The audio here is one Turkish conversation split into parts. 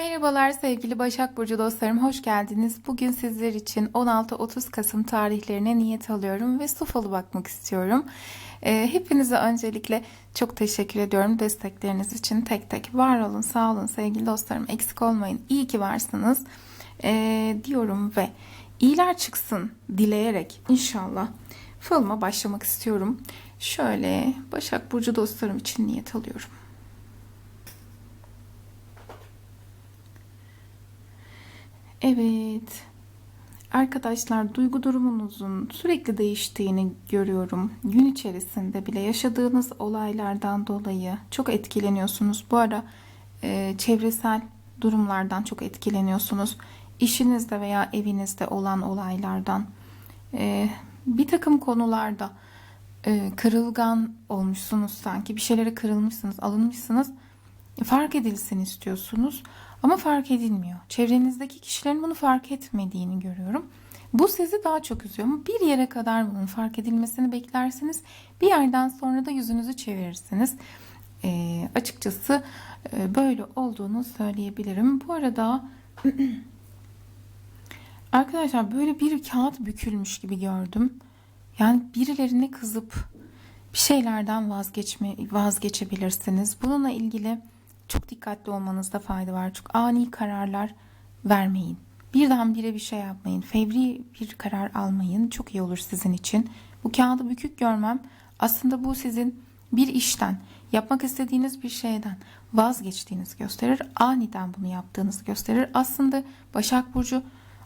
Merhabalar sevgili Başak Burcu dostlarım, hoş geldiniz. Bugün sizler için 16-30 Kasım tarihlerine niyet alıyorum ve su bakmak istiyorum. Ee, hepinize öncelikle çok teşekkür ediyorum destekleriniz için tek tek. Var olun, sağ olun sevgili dostlarım, eksik olmayın. İyi ki varsınız ee, diyorum ve iyiler çıksın dileyerek inşallah falıma başlamak istiyorum. Şöyle Başak Burcu dostlarım için niyet alıyorum. Evet. Arkadaşlar duygu durumunuzun sürekli değiştiğini görüyorum. Gün içerisinde bile yaşadığınız olaylardan dolayı çok etkileniyorsunuz. Bu ara e, çevresel durumlardan çok etkileniyorsunuz. İşinizde veya evinizde olan olaylardan e, bir takım konularda e, kırılgan olmuşsunuz sanki. Bir şeylere kırılmışsınız, alınmışsınız. Fark edilsin istiyorsunuz. Ama fark edilmiyor. Çevrenizdeki kişilerin bunu fark etmediğini görüyorum. Bu sizi daha çok üzüyor ama bir yere kadar bunun fark edilmesini beklersiniz. Bir yerden sonra da yüzünüzü çevirirsiniz. E, açıkçası e, böyle olduğunu söyleyebilirim. Bu arada arkadaşlar böyle bir kağıt bükülmüş gibi gördüm. Yani birilerine kızıp bir şeylerden vazgeçme vazgeçebilirsiniz. Bununla ilgili çok dikkatli olmanızda fayda var. Çok ani kararlar vermeyin. Birdenbire bir şey yapmayın. Fevri bir karar almayın. Çok iyi olur sizin için. Bu kağıdı bükük görmem aslında bu sizin bir işten, yapmak istediğiniz bir şeyden vazgeçtiğinizi gösterir. Aniden bunu yaptığınızı gösterir. Aslında Başak Burcu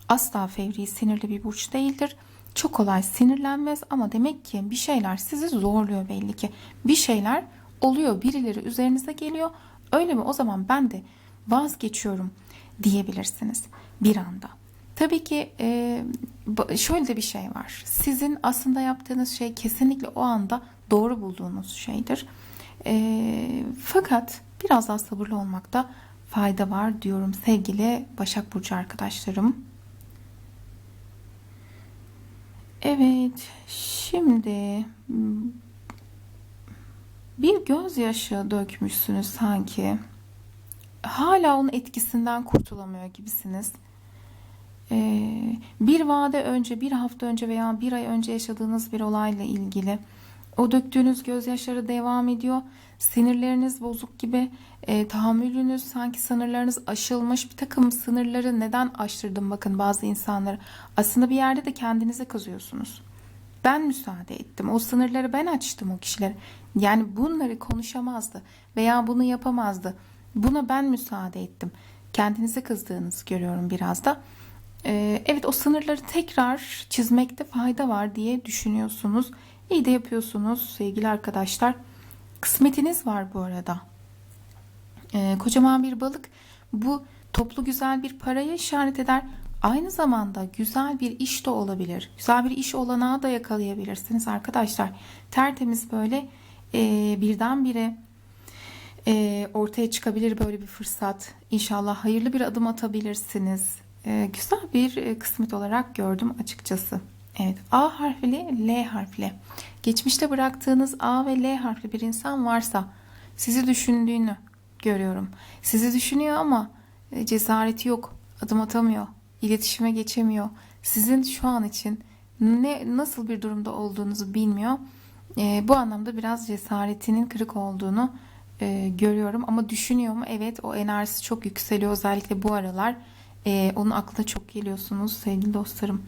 asla fevri, sinirli bir burç değildir. Çok kolay sinirlenmez ama demek ki bir şeyler sizi zorluyor belli ki. Bir şeyler oluyor, birileri üzerinize geliyor Öyle mi? O zaman ben de vazgeçiyorum diyebilirsiniz bir anda. Tabii ki e, şöyle de bir şey var. Sizin aslında yaptığınız şey kesinlikle o anda doğru bulduğunuz şeydir. E, fakat biraz daha sabırlı olmakta fayda var diyorum sevgili Başak Burcu arkadaşlarım. Evet, şimdi bir gözyaşı dökmüşsünüz sanki. Hala onun etkisinden kurtulamıyor gibisiniz. Ee, bir vade önce, bir hafta önce veya bir ay önce yaşadığınız bir olayla ilgili o döktüğünüz gözyaşları devam ediyor. Sinirleriniz bozuk gibi, e, tahammülünüz sanki sınırlarınız aşılmış. Bir takım sınırları neden aştırdım bakın bazı insanları. Aslında bir yerde de kendinize kızıyorsunuz. Ben müsaade ettim. O sınırları ben açtım o kişilere. Yani bunları konuşamazdı veya bunu yapamazdı. Buna ben müsaade ettim. Kendinize kızdığınızı görüyorum biraz da. Ee, evet o sınırları tekrar çizmekte fayda var diye düşünüyorsunuz. İyi de yapıyorsunuz sevgili arkadaşlar. Kısmetiniz var bu arada. Ee, kocaman bir balık bu toplu güzel bir paraya işaret eder. Aynı zamanda güzel bir iş de olabilir. Güzel bir iş olanağı da yakalayabilirsiniz arkadaşlar. Tertemiz böyle e, birdenbire e, ortaya çıkabilir böyle bir fırsat. İnşallah hayırlı bir adım atabilirsiniz. E, güzel bir e, kısmet olarak gördüm açıkçası. Evet A harfli L harfli. Geçmişte bıraktığınız A ve L harfli bir insan varsa sizi düşündüğünü görüyorum. Sizi düşünüyor ama e, cesareti yok. Adım atamıyor iletişime geçemiyor. Sizin şu an için ne nasıl bir durumda olduğunuzu bilmiyor. E, bu anlamda biraz cesaretinin kırık olduğunu e, görüyorum. Ama düşünüyor mu? Evet o enerjisi çok yükseliyor. Özellikle bu aralar. E, onun aklına çok geliyorsunuz sevgili dostlarım.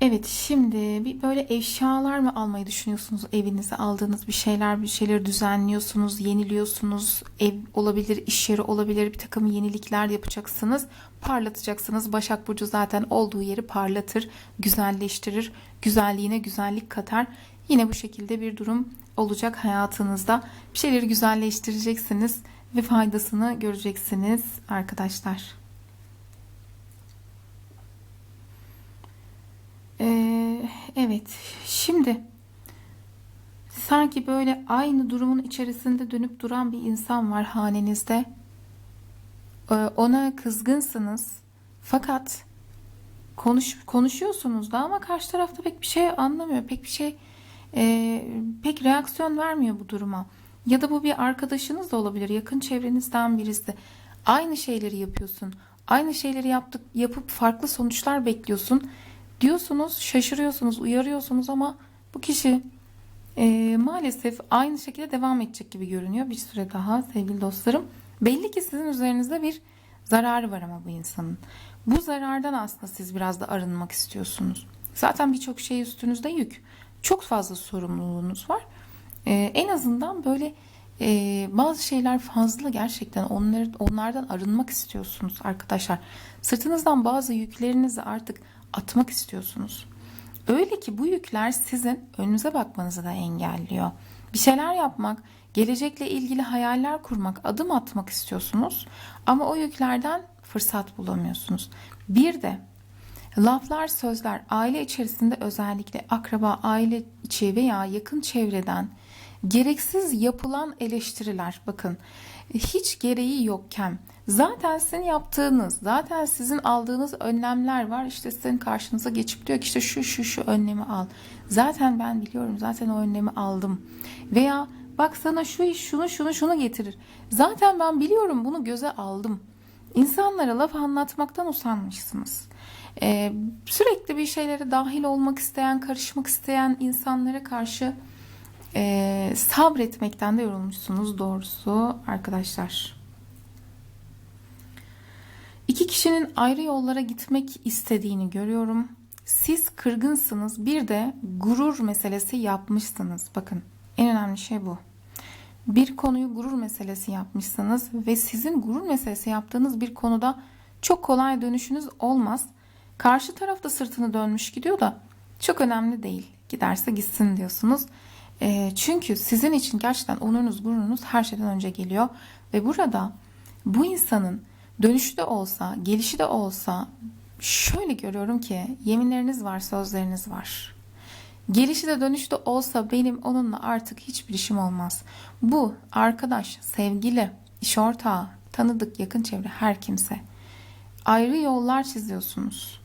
Evet şimdi bir böyle eşyalar mı almayı düşünüyorsunuz? Evinize aldığınız bir şeyler bir şeyleri düzenliyorsunuz yeniliyorsunuz. Ev olabilir iş yeri olabilir bir takım yenilikler yapacaksınız. Parlatacaksınız. Başak Burcu zaten olduğu yeri parlatır güzelleştirir. Güzelliğine güzellik katar yine bu şekilde bir durum olacak hayatınızda bir şeyleri güzelleştireceksiniz ve faydasını göreceksiniz arkadaşlar. Ee, evet şimdi sanki böyle aynı durumun içerisinde dönüp duran bir insan var hanenizde. Ee, ona kızgınsınız fakat konuş, konuşuyorsunuz da ama karşı tarafta pek bir şey anlamıyor. Pek bir şey e, pek reaksiyon vermiyor bu duruma. Ya da bu bir arkadaşınız da olabilir. Yakın çevrenizden birisi. Aynı şeyleri yapıyorsun. Aynı şeyleri yaptık, yapıp farklı sonuçlar bekliyorsun. Diyorsunuz, şaşırıyorsunuz, uyarıyorsunuz ama bu kişi e, maalesef aynı şekilde devam edecek gibi görünüyor bir süre daha sevgili dostlarım. Belli ki sizin üzerinizde bir zararı var ama bu insanın. Bu zarardan aslında siz biraz da arınmak istiyorsunuz. Zaten birçok şey üstünüzde yük. Çok fazla sorumluluğunuz var. E, en azından böyle e, bazı şeyler fazla gerçekten onları, onlardan arınmak istiyorsunuz arkadaşlar. Sırtınızdan bazı yüklerinizi artık atmak istiyorsunuz. Öyle ki bu yükler sizin önünüze bakmanızı da engelliyor. Bir şeyler yapmak, gelecekle ilgili hayaller kurmak, adım atmak istiyorsunuz ama o yüklerden fırsat bulamıyorsunuz. Bir de laflar, sözler aile içerisinde özellikle akraba, aile içi veya yakın çevreden gereksiz yapılan eleştiriler. Bakın hiç gereği yokken zaten sizin yaptığınız zaten sizin aldığınız önlemler var. İşte sizin karşınıza geçip diyor ki işte şu şu şu önlemi al. Zaten ben biliyorum zaten o önlemi aldım. Veya bak sana şu iş şunu şunu şunu getirir. Zaten ben biliyorum bunu göze aldım. İnsanlara laf anlatmaktan usanmışsınız. Ee, sürekli bir şeylere dahil olmak isteyen, karışmak isteyen insanlara karşı e, sabretmekten de yorulmuşsunuz doğrusu arkadaşlar. İki kişinin ayrı yollara gitmek istediğini görüyorum. Siz kırgınsınız. Bir de gurur meselesi yapmışsınız. Bakın en önemli şey bu. Bir konuyu gurur meselesi yapmışsınız ve sizin gurur meselesi yaptığınız bir konuda çok kolay dönüşünüz olmaz. Karşı tarafta sırtını dönmüş gidiyor da çok önemli değil. Giderse gitsin diyorsunuz. E, çünkü sizin için gerçekten onurunuz, gururunuz her şeyden önce geliyor. Ve burada bu insanın dönüşü de olsa, gelişi de olsa şöyle görüyorum ki yeminleriniz var, sözleriniz var. Gelişi de dönüşü de olsa benim onunla artık hiçbir işim olmaz. Bu arkadaş, sevgili, iş ortağı, tanıdık, yakın çevre her kimse. Ayrı yollar çiziyorsunuz.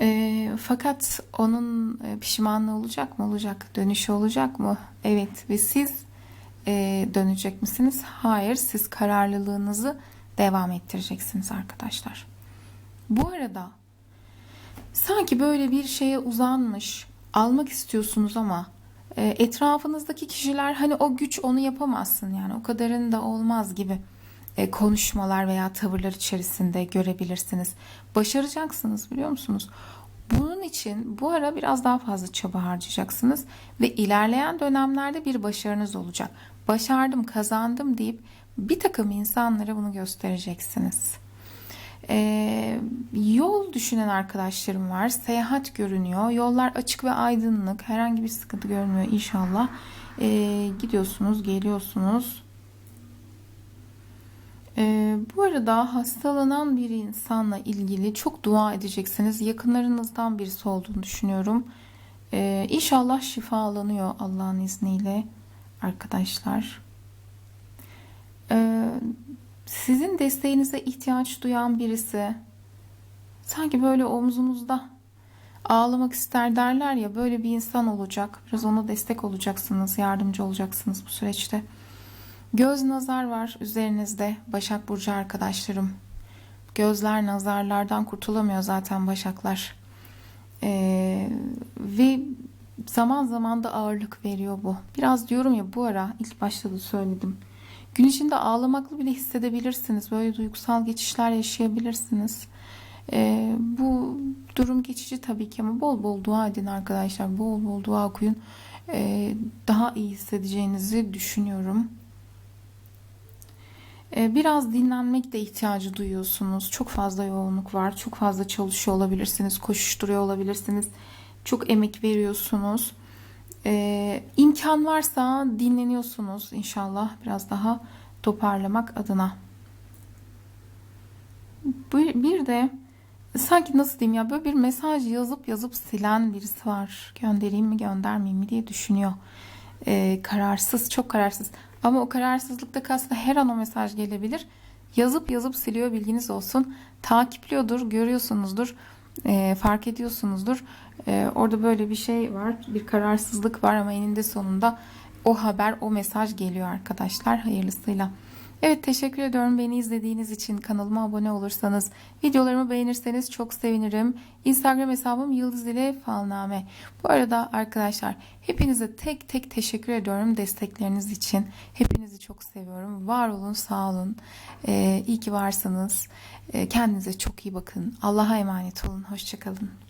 E, fakat onun e, pişmanlığı olacak mı? Olacak. Dönüşü olacak mı? Evet. Ve siz e, dönecek misiniz? Hayır. Siz kararlılığınızı devam ettireceksiniz arkadaşlar. Bu arada sanki böyle bir şeye uzanmış almak istiyorsunuz ama e, etrafınızdaki kişiler hani o güç onu yapamazsın yani o kadarın da olmaz gibi konuşmalar veya tavırlar içerisinde görebilirsiniz. Başaracaksınız biliyor musunuz? Bunun için bu ara biraz daha fazla çaba harcayacaksınız ve ilerleyen dönemlerde bir başarınız olacak. Başardım, kazandım deyip bir takım insanlara bunu göstereceksiniz. Ee, yol düşünen arkadaşlarım var. Seyahat görünüyor. Yollar açık ve aydınlık. Herhangi bir sıkıntı görünmüyor inşallah. Ee, gidiyorsunuz, geliyorsunuz. Ee, bu arada hastalanan bir insanla ilgili çok dua edeceksiniz. Yakınlarınızdan birisi olduğunu düşünüyorum. Ee, inşallah şifalanıyor Allah'ın izniyle arkadaşlar. Ee, sizin desteğinize ihtiyaç duyan birisi sanki böyle omzunuzda ağlamak ister derler ya böyle bir insan olacak. Biraz ona destek olacaksınız, yardımcı olacaksınız bu süreçte. Göz nazar var üzerinizde Başak Burcu arkadaşlarım. Gözler nazarlardan kurtulamıyor zaten Başaklar. Ee, ve zaman zaman da ağırlık veriyor bu. Biraz diyorum ya bu ara ilk başta da söyledim. Gün içinde ağlamaklı bile hissedebilirsiniz. Böyle duygusal geçişler yaşayabilirsiniz. Ee, bu durum geçici tabii ki ama bol bol dua edin arkadaşlar. Bol bol dua okuyun. Ee, daha iyi hissedeceğinizi düşünüyorum. Ee, biraz dinlenmek de ihtiyacı duyuyorsunuz. Çok fazla yoğunluk var. Çok fazla çalışıyor olabilirsiniz. Koşuşturuyor olabilirsiniz. Çok emek veriyorsunuz. Ee, imkan varsa dinleniyorsunuz inşallah biraz daha toparlamak adına. Bir de sanki nasıl diyeyim ya böyle bir mesaj yazıp yazıp silen birisi var. Göndereyim mi göndermeyeyim mi diye düşünüyor. Ee, kararsız çok kararsız. Ama o kararsızlıkta aslında her an o mesaj gelebilir. Yazıp yazıp siliyor bilginiz olsun. Takipliyordur, görüyorsunuzdur, e, fark ediyorsunuzdur. E, orada böyle bir şey var, bir kararsızlık var ama eninde sonunda o haber, o mesaj geliyor arkadaşlar hayırlısıyla. Evet teşekkür ediyorum beni izlediğiniz için kanalıma abone olursanız videolarımı beğenirseniz çok sevinirim. Instagram hesabım Yıldız ile Falname. Bu arada arkadaşlar hepinize tek tek teşekkür ediyorum destekleriniz için. Hepinizi çok seviyorum. Var olun sağ olun. Ee, iyi ki varsınız. Ee, kendinize çok iyi bakın. Allah'a emanet olun. Hoşçakalın.